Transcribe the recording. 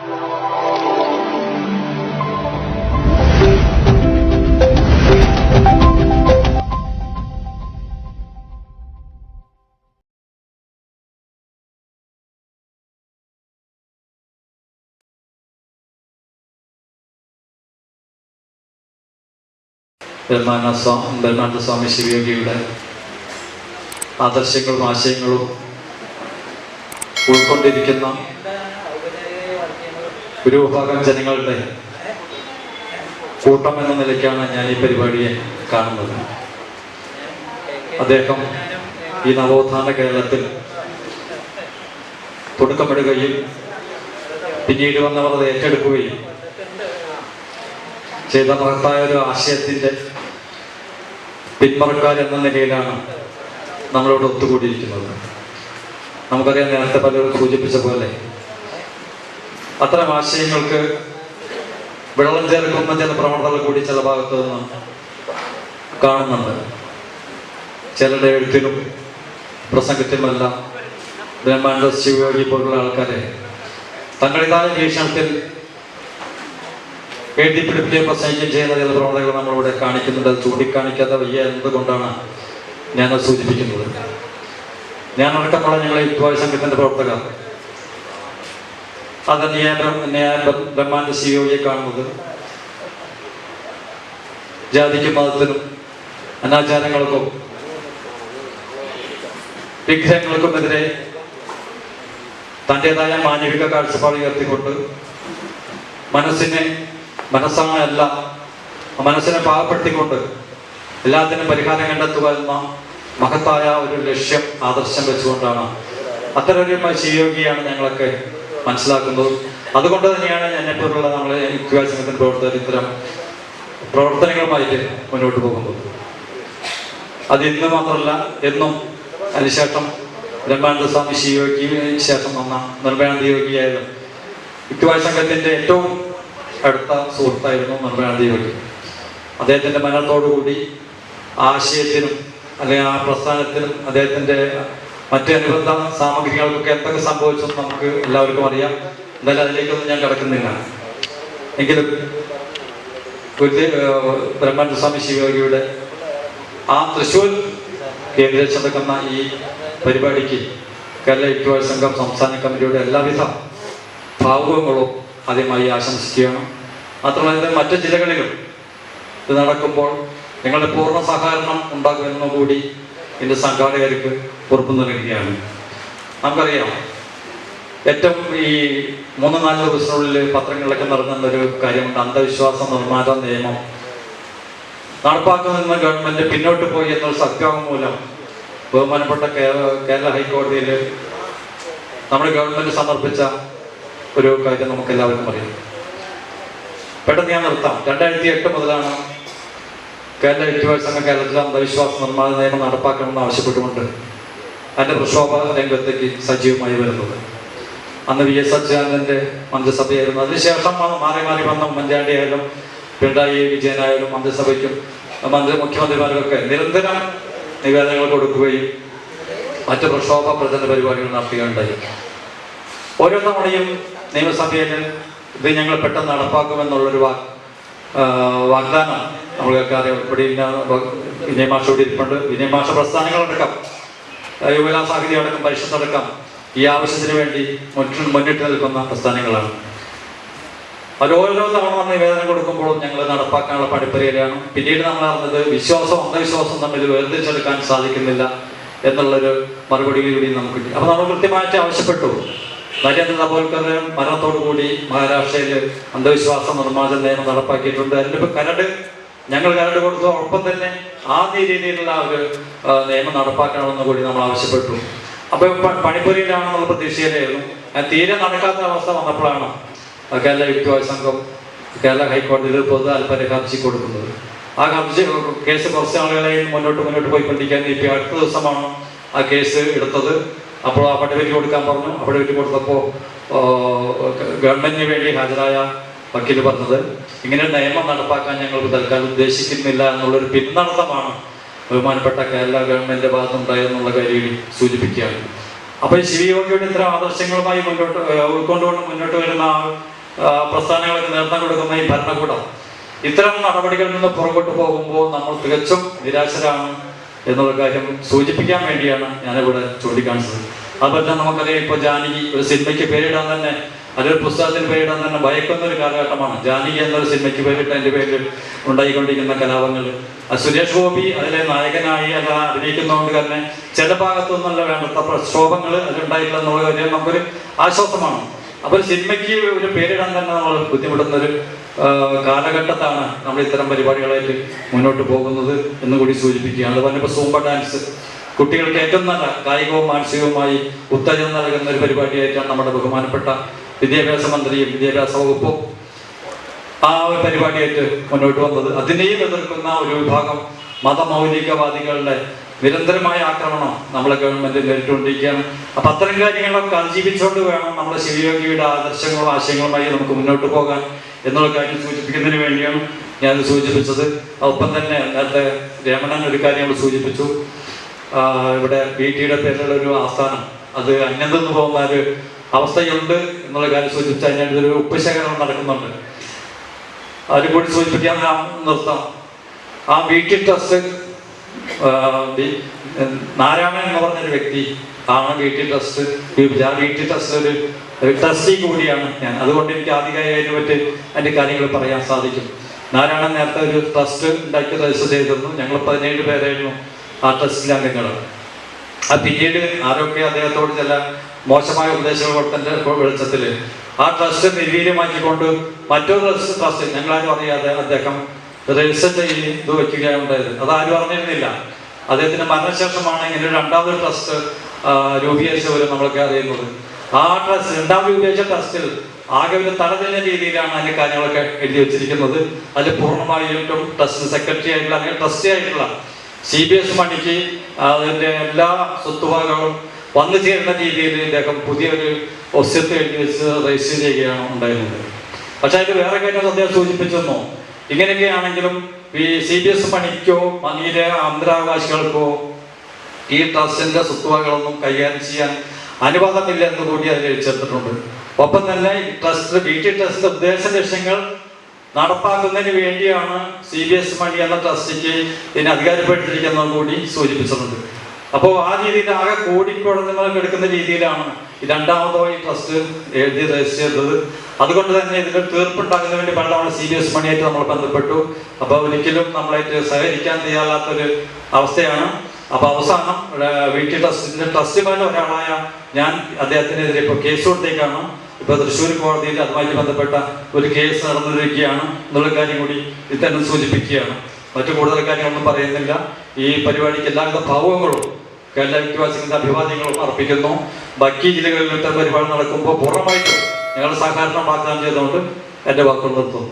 ബഹുമാന സ്വാമി ബ്രഹ്മാനന്ദ സ്വാമി ശിവയോഗിയുടെ ആദർശങ്ങളും ആശയങ്ങളും ഉൾക്കൊണ്ടിരിക്കുന്ന ഒരു വിഭാഗം ജനങ്ങളുടെ കൂട്ടം എന്ന നിലയ്ക്കാണ് ഞാൻ ഈ പരിപാടിയെ കാണുന്നത്. അദ്ദേഹം ഈ നവോത്ഥാന കേരളത്തിൽ തുടക്കമിടുകയും പിന്നീട് വന്നവർ അത് ഏറ്റെടുക്കുകയും ചെയ്ത മഹത്തായ ഒരു ആശയത്തിന്റെ പിന്മറക്കാർ എന്ന നിലയിലാണ് നമ്മളോട് ഒത്തുകൂടിയിരിക്കുന്നത്. നമുക്കറിയാം നേരത്തെ പലരും സൂചിപ്പിച്ച പോലെ അത്തരം ആശയങ്ങൾക്ക് വെള്ളം ചേർക്കുന്ന ചില പ്രവണതകൾ കൂടി ചില ഭാഗത്തു നിന്ന് കാണുന്നുണ്ട്. ചിലരുടെ എഴുത്തിലും പ്രസംഗത്തിലുമെല്ലാം ബ്രഹ്മാനന്ദ ശിവയോഗി പോലുള്ള ആൾക്കാരെ തങ്ങളുടേതായ വീക്ഷണത്തിൽ എഴുതി പിടിപ്പിക്കുകയും പ്രസംഗിക്കുകയും ചെയ്യുന്ന ചില പ്രവണതകൾ നമ്മളിവിടെ കാണിക്കുന്നുണ്ട്. അത് ചൂണ്ടിക്കാണിക്കാതെ വയ്യ എന്നതുകൊണ്ടാണ് ഞാനത് സൂചിപ്പിക്കുന്നത്? ഞാൻ അടക്കമുള്ള ഞങ്ങളെ യുദ്ധവായ സംഘത്തിന്റെ പ്രവർത്തകർ അത് ന്യായ ന്യായ ബ്രഹ്മാന്റെ സിഒയെ കാണുന്നത്. ജാതിക്കും മതത്തിനും അനാചാരങ്ങൾക്കും വിഗ്രഹങ്ങൾക്കുമെതിരെ തന്റെതായ മാനവിക കാഴ്ചപ്പാട് ഉയർത്തിക്കൊണ്ട് മനസ്സിനെ മനസ്സാണല്ല മനസ്സിനെ പാകപ്പെടുത്തിക്കൊണ്ട് എല്ലാത്തിനും പരിഹാരം കണ്ടെത്തുക എന്ന മഹത്തായ ഒരു ലക്ഷ്യം ആദർശം വെച്ചുകൊണ്ടാണ്. അത്തരൊരു ശിവയോഗിയാണ് ഞങ്ങളൊക്കെ മനസ്സിലാക്കുന്നത് അതുകൊണ്ട് തന്നെയാണ് എന്നെപ്പോലുള്ള നമ്മളെ യുക്തിവായ സംഘത്തിന്റെ പ്രവർത്തകർ ഇത്തരം പ്രവർത്തനങ്ങളുമായിട്ട് മുന്നോട്ട് പോകുന്നത്. അത് ഇന്ന് മാത്രമല്ല എന്നും അതിനുശേഷം ബ്രഹ്മാനന്ദ സ്വാമി ശിവയോഗിക്ക് ശേഷം വന്ന നിർഭയാനന്ദ യോഗിയായാലും യുക്തിവായ സംഘത്തിന്റെ ഏറ്റവും അടുത്ത സുഹൃത്തായിരുന്നു നിർഭയാനന്ദ യോഗി അദ്ദേഹത്തിന്റെ മരണത്തോടുകൂടി ആശയത്തിനും അല്ലെങ്കിൽ ആ പ്രസ്ഥാനത്തിനും അദ്ദേഹത്തിന്റെ മറ്റ് അനുബന്ധ സാമഗ്രികൾക്കൊക്കെ എന്തൊക്കെ സംഭവിച്ചെന്ന് നമുക്ക് എല്ലാവർക്കും അറിയാം. എന്തായാലും അതിലേക്കൊന്നും ഞാൻ കിടക്കുന്നില്ല. എങ്കിലും ബ്രഹ്മാനന്ദ സ്വാമി ശിവയോഗിയുടെ ആ തൃശ്ശൂർ കേന്ദ്രീകരിച്ച് നടക്കുന്ന ഈ പരിപാടിക്ക് കേരള യുക്തിവായ സംഘം സംസ്ഥാന കമ്മിറ്റിയുടെ എല്ലാവിധ ഭാവുകങ്ങളും ആദ്യമായി ആശംസിക്കുകയാണ്. മാത്രമല്ല മറ്റ് ജില്ലകളിലും ഇത് നടക്കുമ്പോൾ നിങ്ങളുടെ പൂർണ സഹകരണം ഉണ്ടാകുമെന്നു കൂടി ഇതിന്റെ സംഘാടകർക്ക് ഉറപ്പു നൽകുകയാണ് നമുക്കറിയാം ഏറ്റവും ഈ മൂന്ന് നാല് ദിവസത്തിനുള്ളിൽ പത്രങ്ങളിലൊക്കെ നടന്ന ഒരു കാര്യമുണ്ട് അന്ധവിശ്വാസ നിർമ്മാണ നിയമം. നടപ്പാക്കുന്ന ഗവൺമെന്റ് പിന്നോട്ട് പോയി എന്നൊരു സത്യാവം മൂലം ബഹുമാനപ്പെട്ട കേരള ഹൈക്കോടതിയിൽ നമ്മുടെ ഗവൺമെന്റ് സമർപ്പിച്ച ഒരു കാര്യം നമുക്ക് എല്ലാവർക്കും അറിയാം. പെട്ടെന്ന് ഞാൻ നിർത്താം. രണ്ടായിരത്തി എട്ട് മുതലാണ് കേരള വിദ്യാഭ്യാസ സംഘം കേരളത്തിലെ അന്ധവിശ്വാസ നിർമ്മാണ നിയമം നടപ്പാക്കണമെന്ന് ആവശ്യപ്പെട്ടുകൊണ്ട് അതിന്റെ പ്രക്ഷോഭ രംഗത്തേക്ക് സജീവമായി വരുന്നത്. അന്ന് വി. എസ്. അച്യുതാനന്ദന്റെ മന്ത്രിസഭയായിരുന്നു. അതിനുശേഷം മാറി മാറി വന്ന ഉമ്മൻചാണ്ടി ആയാലും പിണറായി വിജയനായാലും മന്ത്രിസഭയ്ക്കും മന്ത്രി മുഖ്യമന്ത്രിമാർക്കൊക്കെ നിരന്തരം നിവേദനങ്ങൾ കൊടുക്കുകയും മറ്റ് പ്രക്ഷോഭ പ്രചരണ പരിപാടികൾ നടത്തുകയുണ്ടായി. ഓരോ തവണയും നിയമസഭയിൽ ഇത് ഞങ്ങൾ പെട്ടെന്ന് നടപ്പാക്കുമെന്നുള്ളൊരു വാ വാഗ്ദാനം നമ്മൾ കേൾക്കാതെ ഇവിടെ വിനയമാഷ ഇവിടെ ഇരിപ്പുണ്ട്. വിനയമാഷ പ്രസ്ഥാനങ്ങളടക്കം. യുവലാ സാഹിത്യം അടക്കം പരിഷത്തടക്കം ഈ ആവശ്യത്തിന് വേണ്ടി മുന്നിട്ട് നിൽക്കുന്ന പ്രസ്ഥാനങ്ങളാണ്. അത് ഓരോ തവണ നമ്മൾ നിവേദനം കൊടുക്കുമ്പോഴും ഞങ്ങൾ നടപ്പാക്കാനുള്ള പണിപ്പുരയിലാണ് പിന്നീട് നമ്മൾ അറിഞ്ഞത് വിശ്വാസവും അന്ധവിശ്വാസവും തമ്മിൽ വേർതിരിച്ചെടുക്കാൻ സാധിക്കുന്നില്ല എന്നുള്ളൊരു മറുപടി കൂടി നമുക്ക് കിട്ടി. അപ്പൊ നമ്മൾ കൃത്യമായിട്ട് ആവശ്യപ്പെട്ടു. നരേന്ദ്ര ദാബോൽക്കറും മരണത്തോടു കൂടി മഹാരാഷ്ട്രയിൽ അന്ധവിശ്വാസ നിർമ്മാർജന നിയമം നടപ്പാക്കിയിട്ടുണ്ട്. ഇപ്പൊ കരട് ഞങ്ങൾ കരട് കൊടുത്തു ഒപ്പം തന്നെ ആദ്യ രീതിയിലുള്ള ഒരു നിയമം നടപ്പാക്കണമെന്ന് കൂടി നമ്മൾ ആവശ്യപ്പെട്ടു. അപ്പൊ പണിപ്പുരയിലാണെന്നുള്ള പ്രതീക്ഷയിലായിരുന്നു. തീരെ നടക്കാത്ത അവസ്ഥ വന്നപ്പോഴാണ് കേരള വിദ്യാഭ്യാസ സംഘം കേരള ഹൈക്കോടതിയിൽ പൊതു താല്പര്യ ഹർജി കൊടുക്കുന്നത്. ആ ഹർജി കേസ് കുറച്ച് ആളുകളെയും മുന്നോട്ട് മുന്നോട്ട് പോയിക്കൊണ്ടിരിക്കാൻ ഇപ്പൊ അടുത്ത ദിവസമാണ് ആ കേസ് എടുത്തത്. അപ്പോൾ ആ പട്ടിപറ്റി കൊടുക്കാൻ പറഞ്ഞു. അവിടെ പട്ടിപറ്റി കൊടുത്തപ്പോൾ ഗവൺമെന്റിന് വേണ്ടി ഹാജരായ വക്കീൽ പറഞ്ഞത് ഇങ്ങനെ നിയമം നടപ്പാക്കാൻ ഞങ്ങൾ തൽക്കാലം ഉദ്ദേശിക്കുന്നില്ല എന്നുള്ളൊരു പിന്നർത്ഥമാണ് ബഹുമാനപ്പെട്ട കേരള ഗവൺമെന്റിന്റെ ഭാഗത്തുണ്ടായെന്നുള്ള കാര്യം സൂചിപ്പിക്കുകയാണ്. അപ്പൊ ശിവയോഗിയുടെ ഇത്തരം ആദർശങ്ങളുമായി മുന്നോട്ട് ഉൾക്കൊണ്ടുകൊണ്ട് മുന്നോട്ട് വരുന്ന പ്രസ്ഥാനങ്ങൾക്ക് നേതൃത്വം കൊടുക്കുന്ന ഈ ഭരണകൂടം ഇത്തരം നടപടികളിൽ നിന്ന് പുറകോട്ട് പോകുമ്പോൾ നമ്മൾ തികച്ചും നിരാശരാണ് എന്നുള്ള കാര്യം സൂചിപ്പിക്കാൻ വേണ്ടിയാണ് ഞാനിവിടെ ചൂണ്ടിക്കാണിച്ചത്. അതുപോലെ തന്നെ നമുക്കറിയാം ഇപ്പോൾ ജാനകി ഒരു സിനിമയ്ക്ക് പേരിടാൻ തന്നെ അതൊരു പുസ്തകത്തിന് പേരിടാൻ തന്നെ ഭയക്കുന്ന ഒരു കാലഘട്ടമാണ്. ജാനകി എന്നൊരു സിനിമയ്ക്ക് പേരിട്ട് അതിന്റെ പേരിൽ ഉണ്ടായിക്കൊണ്ടിരിക്കുന്ന കലാപങ്ങൾ. സുരേഷ് ഗോപി അതിലെ നായകനായി അല്ല അഭിനയിക്കുന്നതുകൊണ്ട് തന്നെ ചില ഭാഗത്തുനിന്നല്ല വേണ്ടത്ര പ്രക്ഷോഭങ്ങൾ അതിലുണ്ടായിട്ടുള്ള കാര്യം നമുക്കൊരു ആശ്വാസമാണ്. അപ്പോൾ സിനിമയ്ക്ക് ഒരു പേരിടാൻ തന്നെ നമ്മൾ ബുദ്ധിമുട്ടുന്ന ഒരു കാലഘട്ടത്താണ് നമ്മൾ ഇത്തരം പരിപാടികളായിട്ട് മുന്നോട്ട് പോകുന്നത് എന്ന് കൂടി സൂചിപ്പിക്കുകയാണ്. അതുപോലെ ഇപ്പോൾ സൂമ്പ ഡാൻസ്. കുട്ടികൾക്ക് ഏറ്റവും നല്ല കായികവും മാനസികവുമായി ഉത്തേജനം നൽകുന്ന ഒരു പരിപാടിയായിട്ടാണ് നമ്മുടെ ബഹുമാനപ്പെട്ട വിദ്യാഭ്യാസ മന്ത്രിയും വിദ്യാഭ്യാസ വകുപ്പും ആ ഒരു പരിപാടിയായിട്ട് മുന്നോട്ട് വന്നത്. അതിനെയും എതിർക്കുന്ന ഒരു വിഭാഗം മതമൗലികവാദികളുടെ നിരന്തരമായ ആക്രമണം നമ്മളെ ഗവൺമെന്റ് നേരിട്ടുകൊണ്ടിരിക്കുകയാണ്. അപ്പൊ അത്തരം കാര്യങ്ങളൊക്കെ അതിജീവിച്ചുകൊണ്ട് വേണം നമ്മുടെ ശിവയോഗിയുടെ ആദർശങ്ങളും ആശയങ്ങളുമായി നമുക്ക് മുന്നോട്ട് പോകാൻ എന്നുള്ള കാര്യം സൂചിപ്പിക്കുന്നതിന് വേണ്ടിയാണ് ഞാൻ സൂചിപ്പിച്ചത്. ഒപ്പം തന്നെ നേരത്തെ രമണൻ ഒരു കാര്യം സൂചിപ്പിച്ചു. ഇവിടെ ബി ടിയുടെ പേരിലുള്ള ഒരു ആസ്ഥാനം. അത് അന്യം നിന്ന് പോകുന്ന ഒരു അവസ്ഥയുണ്ട് എന്നുള്ള കാര്യം സൂചിപ്പിച്ച് ഞാൻ ഒരു ഉപശേഖരണം നടക്കുന്നുണ്ട്. അതിൽ കൂടി സൂചിപ്പിക്കാൻ ഞാൻ നിർത്താം. ആ ബി ടി ബി- നാരായണൻ എന്ന് പറഞ്ഞൊരു വ്യക്തി ആണ് ബി ടി ട്രസ്റ്റ് ആ ബി ടി ട്രസ്റ്റ് ഒരു ടെസ്റ്റി കൂടിയാണ് ഞാൻ. അതുകൊണ്ട് എനിക്ക് ആധികാരികമായിട്ട് പറ്റി അതിന്റെ കാര്യങ്ങൾ പറയാൻ സാധിക്കും. നാരായണൻ നേരത്തെ ഒരു ട്രസ്റ്റ് ഉണ്ടാക്കി രജിസ്റ്റർ ചെയ്തിരുന്നു. ഞങ്ങൾ പതിനേഴ് പേരായിരുന്നു ആ ട്രസ്റ്റിലെ അംഗങ്ങൾ. ആ പിന്നീട് ആരോഗ്യ അദ്ദേഹത്തോട് ചില മോശമായ ഉപദേശങ്ങൾ കൊടുത്തതിന്റെ വെളിച്ചത്തിൽ ആ ട്രസ്റ്റ് നിർവീര്യമാക്കിക്കൊണ്ട് മറ്റൊരു ട്രസ്റ്റ് ട്രസ്റ്റ് ഞങ്ങളാരും അറിയാതെ അദ്ദേഹം രജിസ്റ്റർ ചെയ്ത് അത് ആരും അറിഞ്ഞിരുന്നില്ല. അദ്ദേഹത്തിന്റെ മരണശേഷമാണ് ഇങ്ങനെ രണ്ടാമത് ട്രസ്റ്റ് രൂപീകരിച്ചവരും നമ്മളൊക്കെ അറിയുന്നത്. ആ ട്രസ്റ്റ് രണ്ടാമത് രൂപീകരിച്ച ട്രസ്റ്റിൽ ആകെ ഒരു തലതിന്ന രീതിയിലാണ് അതിന്റെ കാര്യങ്ങളൊക്കെ എഴുതി വെച്ചിരിക്കുന്നത്. അതിൽ പൂർണമായിട്ടും ട്രസ്റ്റ് സെക്രട്ടറി ആയിട്ടുള്ള അല്ലെങ്കിൽ ട്രസ്റ്റി ആയിട്ടുള്ള സി ബി എസ് മണിക്ക് അതിന്റെ എല്ലാ സ്വത്തുവകകളും വന്നു ചേരുന്ന രീതിയിൽ ഇദ്ദേഹം പുതിയൊരു ഒസ്യത്ത് എഴുതി വെച്ച് രജിസ്റ്റർ ചെയ്യുകയാണ് ഉണ്ടായിരുന്നത്. പക്ഷെ അതിൽ വേറെ കാര്യം അദ്ദേഹം സൂചിപ്പിച്ചെന്നോ ഇങ്ങനെയൊക്കെയാണെങ്കിലും ഈ സി ബി എസ് പണിക്കോ മണിയിലെ അന്തരാവകാശികൾക്കോ ഈ ട്രസ്റ്റിന്റെ സ്വത്തുവകളൊന്നും കൈകാര്യം ചെയ്യാൻ അനുവാദമില്ല എന്ന് കൂടി അതിൽ ചേർത്തിട്ടുണ്ട് ഒപ്പം തന്നെ ട്രസ്റ്റ് ബി ടി ട്രസ്റ്റ് ഉദ്ദേശ ലക്ഷ്യങ്ങൾ നടപ്പാക്കുന്നതിന് വേണ്ടിയാണ് സി ബി എസ് മണി എന്ന ട്രസ്റ്റിക്ക് ഇതിനെ അധികാരപ്പെട്ടിരിക്കുന്നത് കൂടി സൂചിപ്പിച്ചിട്ടുണ്ട്. അപ്പോൾ ആ രീതിയിൽ ആകെ കോടിക്കുഴങ്ങൾ എടുക്കുന്ന രീതിയിലാണ് രണ്ടാമതോ ഈ ട്രസ്റ്റ് എഴുതി രജിസ്റ്റർ ചെയ്തത്. അതുകൊണ്ട് തന്നെ ഇതിൽ തീർപ്പുണ്ടാക്കുന്നതിന് വേണ്ടി പലതവണ സി ബി എസ് മണിയായിട്ട് നമ്മൾ ബന്ധപ്പെട്ടു. അപ്പോൾ ഒരിക്കലും നമ്മളായിട്ട് സഹകരിക്കാൻ തയ്യാറാത്തൊരു അവസ്ഥയാണ്. അപ്പൊ അവസാനം വി ടി ട്രസ്റ്റിന്റെ ട്രസ്റ്റിമാരിൽ ഒരാളായ ഞാൻ അദ്ദേഹത്തിനെതിരെ ഇപ്പോൾ കേസ് കൊടുത്തേക്കാണ്. ഇപ്പൊ തൃശ്ശൂർ കോടതിയിൽ അതുമായി ബന്ധപ്പെട്ട ഒരു കേസ് നടന്നിരിക്കുകയാണ്. എന്നുള്ള കാര്യം കൂടി ഇത് തന്നെ സൂചിപ്പിക്കുകയാണ്. മറ്റു കൂടുതൽ കാര്യങ്ങളൊന്നും പറയുന്നില്ല. ഈ പരിപാടിക്ക് എല്ലാവിധ ഭാവങ്ങളും കേരള വിദ്യാഭ്യാസത്തിന്റെ അഭിവാദ്യങ്ങളും അർപ്പിക്കുന്നു. ബാക്കി ജില്ലകളിൽ പരിപാടി നടക്കുമ്പോൾ പൂർണമായിട്ടും ഞങ്ങൾ സഹകരണം വാഗ്ദാനം ചെയ്തുകൊണ്ട് എന്റെ വാക്കുകൾ നിർത്തുന്നു.